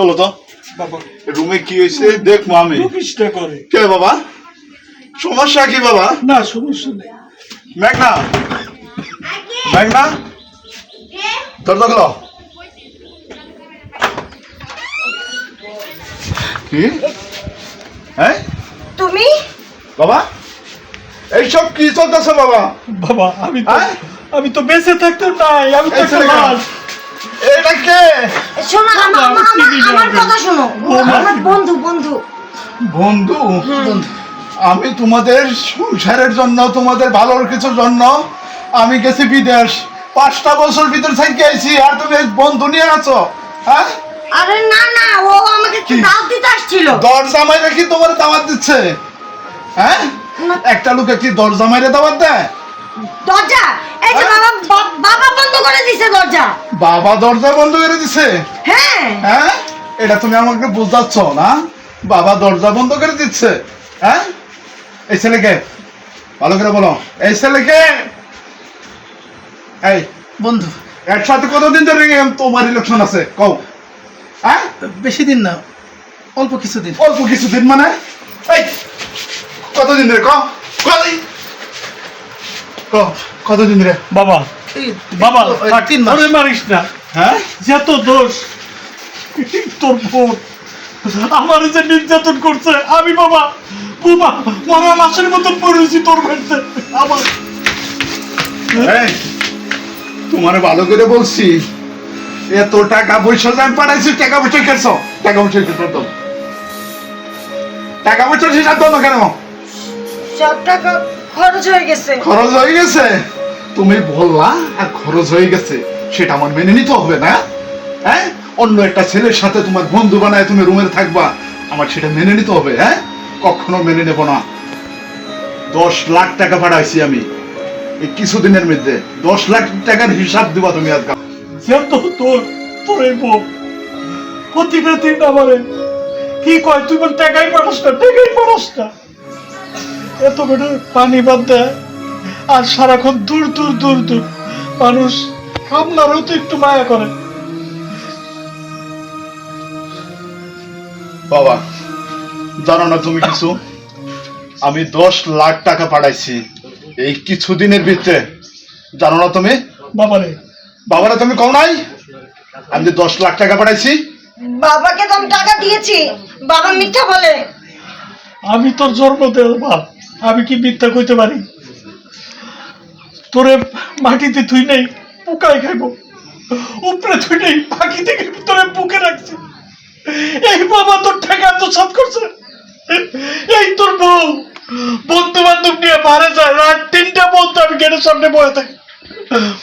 চলো তো। রুমে কি হয়েছে? দেখব আমি। করে? কে বাবা? সমস্যা কি বাবা? না সমস্যা নেই। মেঘনা মেঘনা দরজা খোলো কি? হ্যাঁ? তুমি? বাবা? এইসব কি চলতেছে বাবা? বাবা আমি তো হ্যাঁ? আমি তো বেঁচে থাকতে নাই আমি তো এটা কে? শোনো আমার। কথা শোনো। আমার বন্ধু বন্ধু। বন্ধু? আমি তোমাদের সংসারের জন্য তোমাদের ভালোর কিছুর জন্য আমি গেছি বিদেশ। পাঁচটা বছর ভিতর থেকে আইছি আর তুমি বন্ধু নিয়ে আছো হ্যাঁ? আরে না না ও আমাকে কি? দাওয়াত দিতে আসছিল। দরজা মাইরে কি তোমার দাওয়াত দিচ্ছে? হ্যাঁ? একটা লোকে কি দরজা মাইরে দাওয়াত দেয়? দরজা? এই যে হ্যাঁ? বাবা দিছে দরজা? বাবা দরজা বন্ধ করে দিছে? হ্যাঁ। হ্যাঁ? এটা তুমি আমাকে বুঝাচ্ছ না? বাবা দরজা বন্ধ করে দিচ্ছে। হ্যাঁ? এই ছেলেকে ভালো করে বলো। এই ছেলেকে! এই বন্ধু। এর সাথে কতদিন ধরে তোমার ইলেকশন আছে? কও। হ্যাঁ? বেশি দিন না অল্প কিছুদিন। অল্প কিছুদিন মানে? এই কতদিন ধরে ক? কদিন ক? কতদিন ধরে? বাবা বাবা তিন মাস মারিস না। হ্যাঁ? যত দোষ তোর বোন। আমার যে নির্যাতন করছে আমি বাবা বুবা মরা মতন পড়েছি তোর আমার। তোমার ভালো করে বলছি এত টাকা পয়সা আমি পাঠাইছি টাকা পয়সা খেয়েছ টাকা পয়সা হিসাব দাও টাকা পয়সা দাও না কেন? সব টাকা খরচ হয়ে গেছে। খরচ হয়ে গেছে? তুমি বললা, আর খরচ হয়ে গেছে, সেটা আমার মেনে নিতে হবে না। হ্যাঁ? অন্য একটা ছেলের সাথে তোমার বন্ধু বানায় তুমি রুমে থাকবা, আমার সেটা মেনে নিতে হবে হ্যাঁ? কখনো মেনে নেব না। দশ লাখ টাকা পাঠাইছি আমি, এই কিছুদিনের মধ্যে। দশ লাখ টাকার হিসাব দিবা তুমি আজকাল যত তোর তোর এই বউ। প্রতিটা দিন কি কয়, তুই টাকাই পাঠাস না, টাকাই পাঠাস না। এত বেটা পানি বাদ দেয় আর সারাক্ষণ দূর দূর দূর দূর। মানুষ আপনারও তো একটু মায়া করে। বাবা জানো না তুমি কিছু? আমি দশ লাখ টাকা পাঠাইছি এই কিছুদিনের ভিতরে। জানো না তুমি? বাবারে। বাবারা তুমি কম নাই? আমি যে দশ লাখ টাকা পাঠাইছি। বাবাকে তো আমি টাকা দিয়েছি। বাবা মিথ্যা বলে। আমি তোর জন্ম দেওয়ার বাপ। আমি কি মিথ্যা কইতে পারি? তোরে মাটিতে তুই নেই পোকাই খাইব। উপরে তুই নেই পাখি থেকে তোরে বুকে রাখছে। এই বাবা তোর টাকা তো সাত করছে। এই তোর বউ। বন্ধু বান্ধব নিয়ে মারে যায়। রাত তিনটা বন্ধু আমি গেটের সামনে বয়ে থাকি।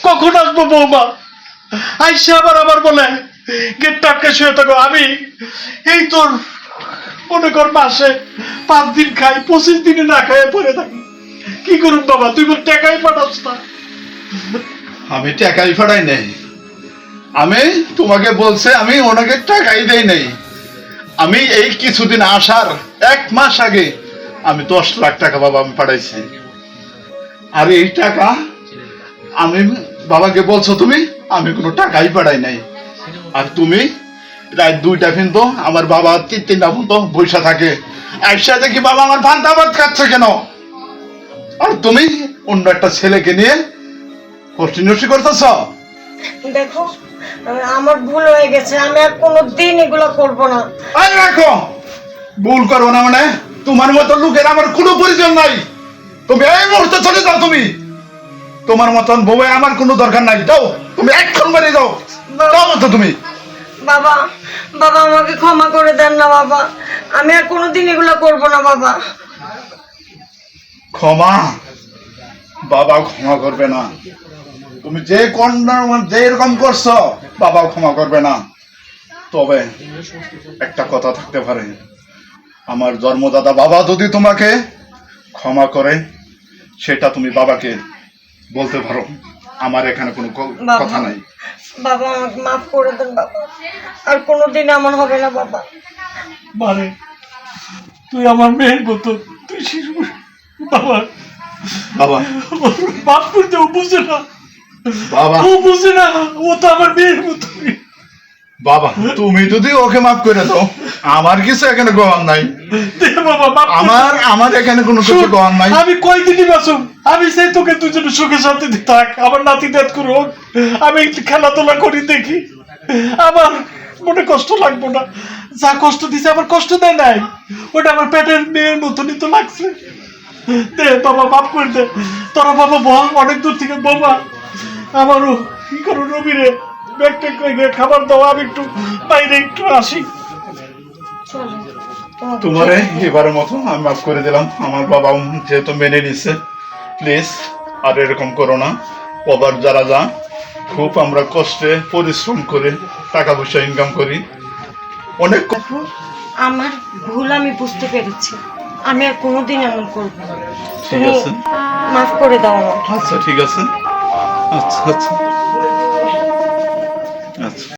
কখন আসব বৌমা? আইসে আবার আবার বলে গেট টাটকা শুয়ে থাকো। আমি এই তোর মনে কর মাসে পাঁচ দিন খাই, পঁচিশ দিনে না খাই পরে থাকি। কি করুন বাবা? তুই বল, টাকাই পাঠাস না। আমি টাকাই পাঠাই নাই। আমি তোমাকে বলছে, আমি ওনাকে টাকাই দেই নাই। আমি এই কিছুদিন আসার এক মাস আগে আমি দশ লাখ টাকা বাবা আমি পাঠাইছি। আর এই টাকা আমি বাবাকে বলছো তুমি, আমি কোনো টাকাই পাঠাই নাই। আর তুমি রাত দুইটা কিন্তু আমার বাবা তিন তিনটা মতো বৈশা থাকে। একসাথে দেখি বাবা আমার ভান্তা ভাত খাচ্ছে কেন? আর তুমি অন্য একটা ছেলেকে নিয়ে কষ্টি নষ্টি করতেছ? দেখো আমার ভুল হয়ে গেছে আমি আর কোনো দিন এগুলো করব না। আরে রাখো! ভুল করো না মানে তোমার মতো লোকের আমার কোনো পরিচয় নাই। তুমি এই মুহূর্তে চলে যাও তুমি। তোমার মতন বউ আমার কোনো দরকার নাই। যাও তুমি এখন বেরিয়ে যাও। যাও মতো তুমি। বাবা বাবা আমাকে ক্ষমা করে দেন না বাবা। আমি আর কোনোদিন এগুলো করব না বাবা। ক্ষমা। বাবা ক্ষমা করবে না। তুমি যে কোন যে এরকম করছ বাবা ক্ষমা করবে না। তবে একটা কথা থাকতে পারে। আমার জন্মদাতা বাবা যদি তোমাকে ক্ষমা করে সেটা তুমি বাবাকে বলতে পারো। আমার এখানে কোনো কথা নাই। বাবা আমাকে মাফ করে দেন বাবা। আর কোনোদিন এমন হবে না বাবা। মানে তুই আমার মেয়ের মতো তুই শিশু বাবা। বাবা। বাপ করতে ও বুঝে না। বাবা। ও বুঝে না ও তো আমার মেয়ের মতো। বাবা তুমি যদি ওকে মাফ করে দাও আমার কিছু এখানে গোয়ার নাই। বাবা আমার আমার এখানে কোনো কিছু গোয়ার নাই। আমি কয়দিনই বাঁচুম আমি সেই তোকে দুজন সুখে শান্তিতে থাক আমার নাতি দেখ করো আমি খেলাধুলা করি দেখি। আমার মনে কষ্ট লাগবো না। যা কষ্ট দিছে আমার কষ্ট দেয় নাই। ওটা আমার পেটের মেয়ের মতনই তো লাগছে। দে বাবা মাফ করে দে। তোরা বাবা বল অনেক দূর থেকে বাবা। আমারও কি করো রবিরে ব্যাগ ট্যাগ রেখে খাবার দাও আমি একটু বাইরে একটু আসি। তোমারে এবারের মতো আমি মাফ করে দিলাম। আমার বাবা যেহেতু মেনে নিচ্ছে প্লিজ আর এরকম করো না। বাবার যারা যা খুব আমরা কষ্টে পরিশ্রম করে টাকা পয়সা ইনকাম করি। অনেক আমার ভুল আমি বুঝতে পেরেছি। আমি আর কোনোদিন এমন করব না। ঠিক আছে। মাফ করে দাও আমাকে। আচ্ছা ঠিক আছে। আচ্ছা আচ্ছা আচ্ছা।